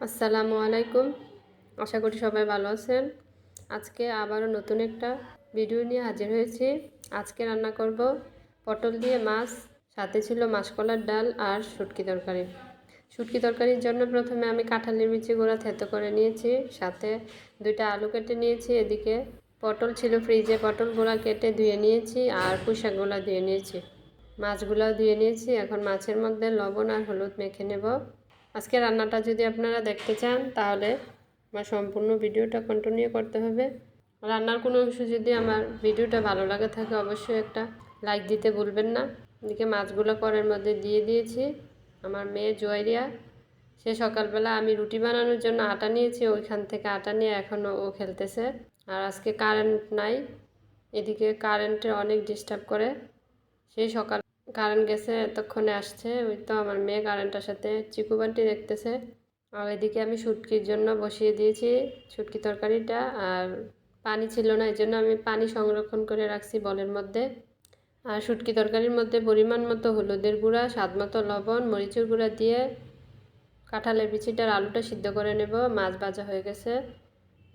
আসসালামু আলাইকুম। আশা করি সবাই ভালো আছেন। আজকে আবারও নতুন একটা ভিডিও নিয়ে হাজির হয়েছি। আজকে রান্না করব পটল দিয়ে মাছ, সাথে ছিল মাসকলার ডাল আর শুটকি তরকারি। শুটকি তরকারির জন্য প্রথমে আমি কাঁঠালের বিচি গোড়া থেতো করে নিয়েছি, সাথে দুইটা আলু কেটে নিয়েছি, এদিকে পটল ছিল ফ্রিজে, পটল গোড়া কেটে ধুয়ে নিয়েছি আর পুঁশাকগুলা ধুয়ে নিয়েছি। মাছগুলাও ধুয়ে নিয়েছি, এখন মাছের মধ্যে লবণ আর হলুদ মেখে নেব। আজকে রান্নাটা যদি আপনারা দেখতে চান, তাহলে আমার সম্পূর্ণ ভিডিওটা কন্টিনিউ করতে হবে। রান্নার কোনো অংশ যদি আমার ভিডিওটা ভালো লাগে থাকে, অবশ্যই একটা লাইক দিতে ভুলবেন না। এদিকে মাছগুলো করের মধ্যে দিয়ে দিয়েছি। আমার মেয়ে জয়রিয়া সে সকালবেলা আমি রুটি বানানোর জন্য আটা নিয়েছি, ওইখান থেকে আটা নিয়ে এখনও ও খেলতেছে। আর আজকে কারেন্ট নাই, এদিকে কারেন্টে অনেক ডিস্টার্ব করে। সেই সকাল কারেন্ট গেছে এতক্ষণে আসছে, ওই তো আমার মেয়ে কারেন্টের সাথে চিকু বান্টি দেখতেছে। আর এদিকে আমি শুটকির জন্য বসিয়ে দিয়েছি, শুটকি তরকারিটা। আর পানি ছিল না এই জন্য আমি পানি সংরক্ষণ করে রাখছি বলের মধ্যে। আর শুটকি তরকারির মধ্যে পরিমাণ মতো হলুদের গুঁড়া, স্বাদ মতো লবণ, মরিচের গুঁড়া দিয়ে কাঁঠালের বিচিটার আলুটা সিদ্ধ করে নেব। মাছ ভাজা হয়ে গেছে।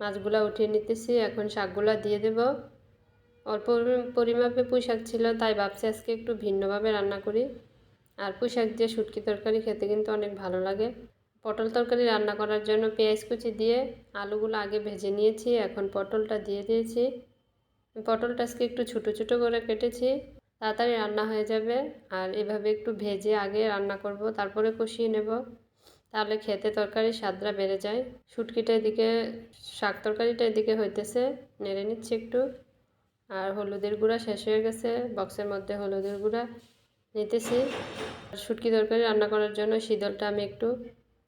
মাছগুলা উঠিয়ে নিতেছি, এখন শাকগুলা দিয়ে দেব। অল্প পরিমাপে পুঁই শাক ছিল, তাই ভাবছি আজকে একটু ভিন্নভাবে রান্না করি। আর পুঁই শাক দিয়ে শুটকি তরকারি খেতে কিন্তু অনেক ভালো লাগে। পটল তরকারি রান্না করার জন্য পেঁয়াজ কুচি দিয়ে আলুগুলো আগে ভেজে নিয়েছি, এখন পটলটা দিয়ে দিয়েছি। পটলটা আজকে একটু ছোটো ছোটো করে কেটেছি, তাড়াতাড়ি রান্না হয়ে যাবে। আর এভাবে একটু ভেজে আগে রান্না করব, তারপরে কষিয়ে নেব। তাহলে খেতে তরকারির স্বাদটা বেড়ে যায়। শুটকিটা এদিকে, শাক তরকারিটা এদিকে হইতেছে, নেড়ে নিচ্ছি একটু। আর হলুদের গুঁড়া শেষ হয়ে গেছে। বক্সের মধ্যে হলুদের গুঁড়া নিতেছি। আর শুটকি তরকারি রান্না করার জন্য শীতলটা আমি একটু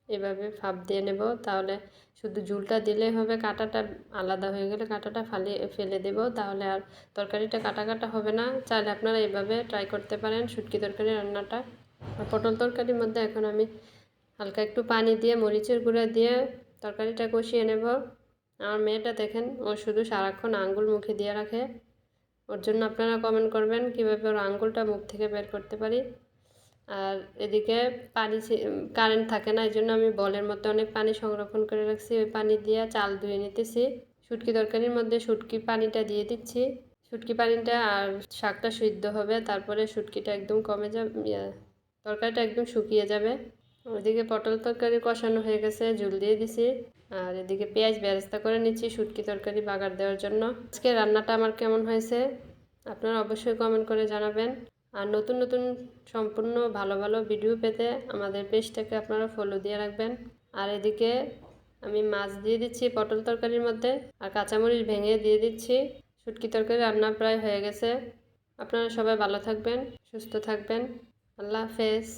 এভাবে ফাপ দিয়ে নেব। তাহলে শুধু ঝুলটা দিলেই হবে, কাঁটাটা আলাদা হয়ে গেলে কাঁটাটা ফালিয়ে ফেলে দেব। তাহলে আর তরকারিটা কাটা কাটা হবে না। চাইলে আপনারা এভাবে ট্রাই করতে পারেন শুটকি তরকারি রান্নাটা। পটল তরকারির মধ্যে এখন আমি হালকা একটু পানি দিয়ে, মরিচের গুঁড়া দিয়ে তরকারিটা কষিয়ে নেব। আমার মেয়েটা দেখেন, ও শুধু সারাক্ষণ আঙ্গুল মুখে দিয়ে রাখে। ওর জন্য আপনারা কমেন্ট করবেন কীভাবে ওর আঙ্গুলটা মুখ থেকে বের করতে পারি। আর এদিকে পানি কারেন্ট থাকে না এই জন্য আমি বলের মধ্যে অনেক পানি সংরক্ষণ করে রাখছি। ওই পানি দিয়ে চাল ধুয়ে নিতেছি। শুটকি তরকারির মধ্যে শুটকি পানিটা দিয়ে দিচ্ছি। শুটকি পানিটা আর শাকটা সিদ্ধ হবে, তারপরে শুটকিটা একদম কমে যাবে তরকারিটা একদম শুকিয়ে যাবে। ওইদিকে পটল তরকারি কষানো হয়ে গেছে ঝুল দিয়ে দিছি। আর এদিকে পেঁয়াজ বেরেস্তা করে নিচ্ছি শুটকি তরকারি বাগার দেওয়ার জন্য। আজকে রান্নাটা আমার কেমন হয়েছে আপনারা অবশ্যই কমেন্ট করে জানাবেন। আর নতুন নতুন সম্পূর্ণ ভালো ভালো ভিডিও পেতে আমাদের পেজটাকে আপনারা ফলো দিয়ে রাখবেন। আর এদিকে আমি মাছ দিয়ে দিচ্ছি পটল তরকারির মধ্যে, আর কাঁচামরিচ ভেঙে দিয়ে দিচ্ছি। শুটকি তরকারি রান্না প্রায় হয়ে গেছে। আপনারা সবাই ভালো থাকবেন, সুস্থ থাকবেন। আল্লাহ হাফেজ।